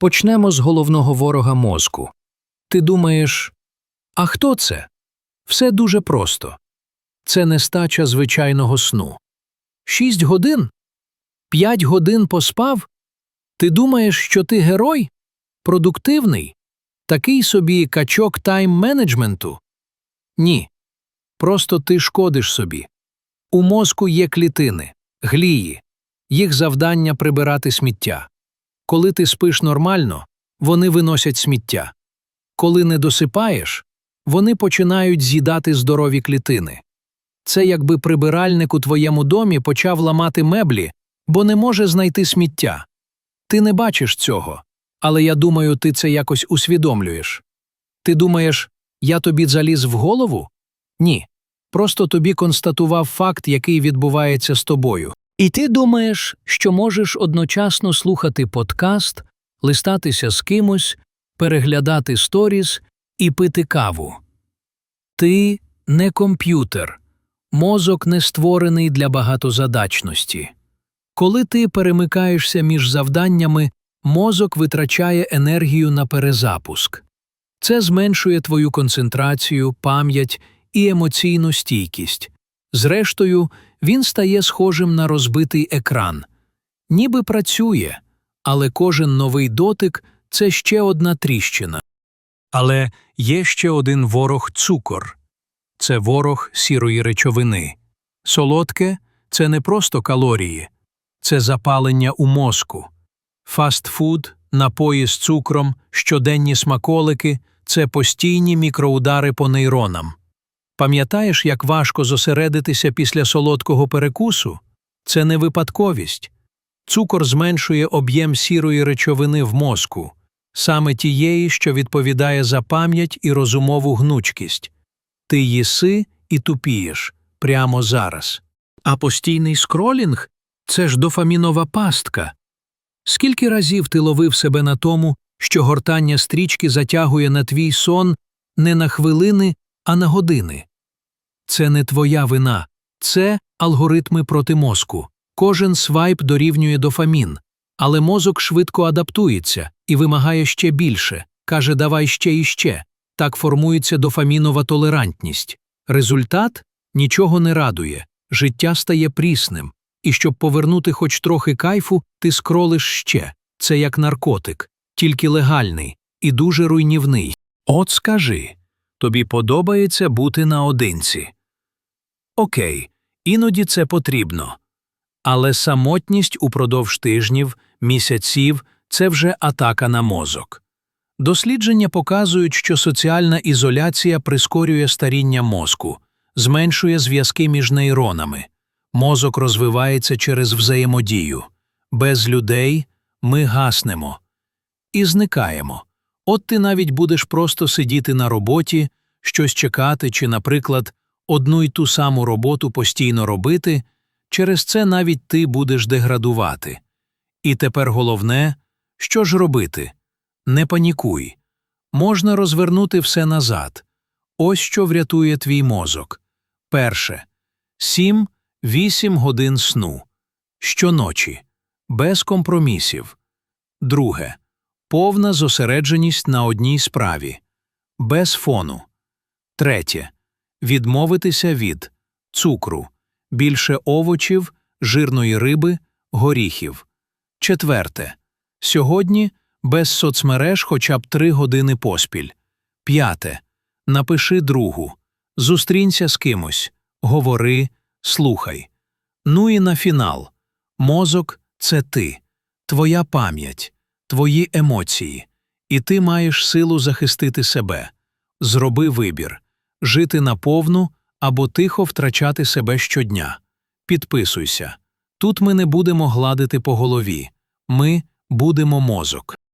Почнемо з головного ворога мозку. Ти думаєш, а хто це? Все дуже просто. Це нестача звичайного сну. Шість годин? П'ять годин поспав? Ти думаєш, що ти герой? Продуктивний? Такий собі качок тайм-менеджменту? Ні. Просто ти шкодиш собі. У мозку є клітини, глії, їх завдання прибирати сміття. Коли ти спиш нормально, вони виносять сміття. Коли не досипаєш, вони починають з'їдати здорові клітини. Це якби прибиральник у твоєму домі почав ламати меблі, бо не може знайти сміття. Ти не бачиш цього, але я думаю, ти це якось усвідомлюєш. Ти думаєш, я тобі заліз в голову? Ні. Просто тобі констатував факт, який відбувається з тобою. І ти думаєш, що можеш одночасно слухати подкаст, листатися з кимось, переглядати сторіс і пити каву. Ти не комп'ютер, мозок не створений для багатозадачності. Коли ти перемикаєшся між завданнями, мозок витрачає енергію на перезапуск. Це зменшує твою концентрацію, пам'ять і емоційну стійкість. Зрештою, він стає схожим на розбитий екран. Ніби працює, але кожен новий дотик це ще одна тріщина. Але є ще один ворог цукор це ворог сірої речовини. Солодке це не просто калорії, це запалення у мозку. Фастфуд, напої з цукром, щоденні смаколики це постійні мікроудари по нейронам. Пам'ятаєш, як важко зосередитися після солодкого перекусу? Це не випадковість. Цукор зменшує об'єм сірої речовини в мозку, саме тієї, що відповідає за пам'ять і розумову гнучкість. Ти їси і тупієш прямо зараз. А постійний скролінг це ж дофамінова пастка. Скільки разів ти ловив себе на тому, що гортання стрічки затягує на твій сон не на хвилини, а на години? Це не твоя вина, це алгоритми проти мозку. Кожен свайп дорівнює дофамін, але мозок швидко адаптується і вимагає ще більше, каже давай ще і ще. Так формується дофамінова толерантність. Результат нічого не радує, життя стає прісним, і щоб повернути хоч трохи кайфу, ти скролиш ще. Це як наркотик, тільки легальний і дуже руйнівний. От скажи тобі подобається бути наодинці. Окей, іноді це потрібно. Але самотність упродовж тижнів, місяців це вже атака на мозок. Дослідження показують, що соціальна ізоляція прискорює старіння мозку, зменшує зв'язки між нейронами. Мозок розвивається через взаємодію. Без людей ми гаснемо і зникаємо. От ти навіть будеш просто сидіти на роботі, щось чекати чи, наприклад, одну й ту саму роботу постійно робити, через це навіть ти будеш деградувати. І тепер головне, що ж робити? Не панікуй. Можна розвернути все назад. Ось що врятує твій мозок. Перше. 7-8 годин сну. Щоночі. Без компромісів. Друге. Повна зосередженість на одній справі. Без фону. Третє. Відмовитися від цукру, більше овочів, жирної риби, горіхів. Четверте. Сьогодні без соцмереж хоча б три години поспіль. П'яте. Напиши другу. Зустрінься з кимось. Говори, слухай. Ну і на фінал. Мозок це ти, твоя пам'ять, твої емоції. І ти маєш силу захистити себе. Зроби вибір жити наповну або тихо втрачати себе щодня. Підписуйся. Тут ми не будемо гладити по голові, ми будемо мозок.